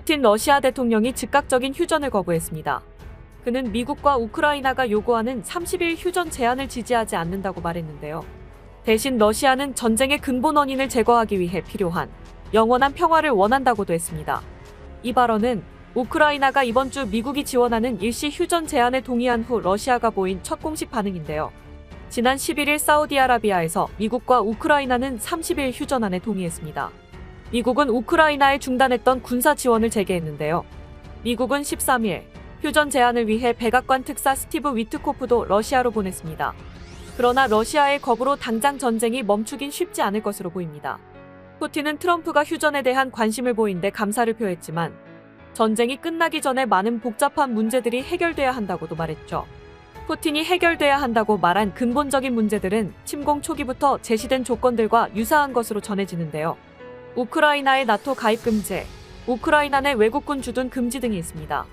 푸틴 러시아 대통령이 즉각적인 휴전을 거부했습니다. 그는 미국과 우크라이나가 요구하는 30일 휴전 제한을 지지하지 않는다고 말했는데요. 대신 러시아는 전쟁의 근본 원인을 제거하기 위해 필요한 영원한 평화를 원한다고도 했습니다. 이 발언은 우크라이나가 이번 주 미국이 지원하는 일시 휴전 제안에 동의한 후 러시아가 보인 첫 공식 반응인데요. 지난 11일 사우디아라비아에서 미국과 우크라이나는 30일 휴전안에 동의했습니다. 미국은 우크라이나에 중단했던 군사 지원을 재개했는데요. 미국은 13일 휴전 제안을 위해 백악관 특사 스티브 위트코프도 러시아로 보냈습니다. 그러나 러시아의 거부로 당장 전쟁이 멈추긴 쉽지 않을 것으로 보입니다. 푸틴은 트럼프가 휴전에 대한 관심을 보인 데 감사를 표했지만 전쟁이 끝나기 전에 많은 복잡한 문제들이 해결돼야 한다고도 말했죠. 푸틴이 해결돼야 한다고 말한 근본적인 문제들은 침공 초기부터 제시된 조건들과 유사한 것으로 전해지는데요. 우크라이나의 나토 가입 금지, 우크라이나 내 외국군 주둔 금지 등이 있습니다.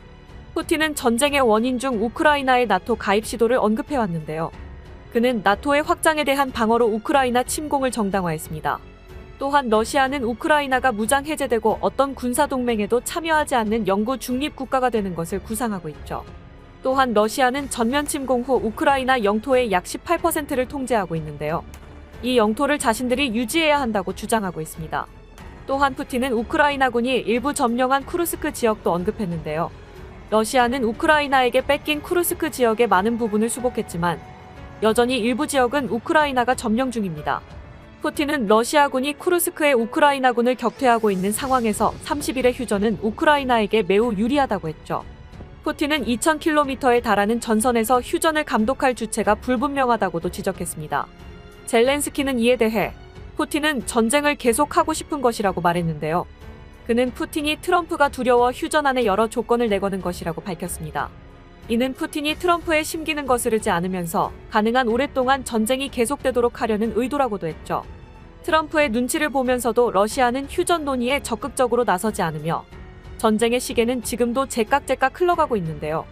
푸틴은 전쟁의 원인 중 우크라이나의 나토 가입 시도를 언급해왔는데요. 그는 나토의 확장에 대한 방어로 우크라이나 침공을 정당화했습니다. 또한 러시아는 우크라이나가 무장 해제되고 어떤 군사 동맹에도 참여하지 않는 영구 중립 국가가 되는 것을 구상하고 있죠. 또한 러시아는 전면 침공 후 우크라이나 영토의 약 18%를 통제하고 있는데요. 이 영토를 자신들이 유지해야 한다고 주장하고 있습니다. 또한 푸틴은 우크라이나군이 일부 점령한 쿠르스크 지역도 언급했는데요. 러시아는 우크라이나에게 뺏긴 쿠르스크 지역의 많은 부분을 수복했지만 여전히 일부 지역은 우크라이나가 점령 중입니다. 푸틴은 러시아군이 쿠르스크의 우크라이나군을 격퇴하고 있는 상황에서 30일의 휴전은 우크라이나에게 매우 유리하다고 했죠. 푸틴은 2,000km에 달하는 전선에서 휴전을 감독할 주체가 불분명하다고도 지적했습니다. 젤렌스키는 이에 대해 푸틴은 전쟁을 계속하고 싶은 것이라고 말했는데요. 그는 푸틴이 트럼프가 두려워 휴전안에 여러 조건을 내거는 것이라고 밝혔습니다. 이는 푸틴이 트럼프의 심기는 거스르지 않으면서 가능한 오랫동안 전쟁이 계속되도록 하려는 의도라고도 했죠. 트럼프의 눈치를 보면서도 러시아는 휴전 논의에 적극적으로 나서지 않으며 전쟁의 시계는 지금도 제깍제깍 흘러가고 있는데요.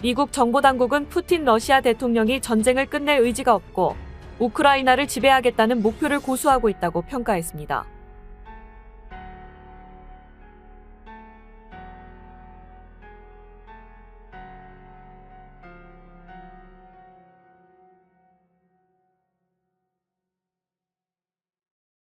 미국 정보당국은 푸틴 러시아 대통령이 전쟁을 끝낼 의지가 없고 우크라이나를 지배하겠다는 목표를 고수하고 있다고 평가했습니다.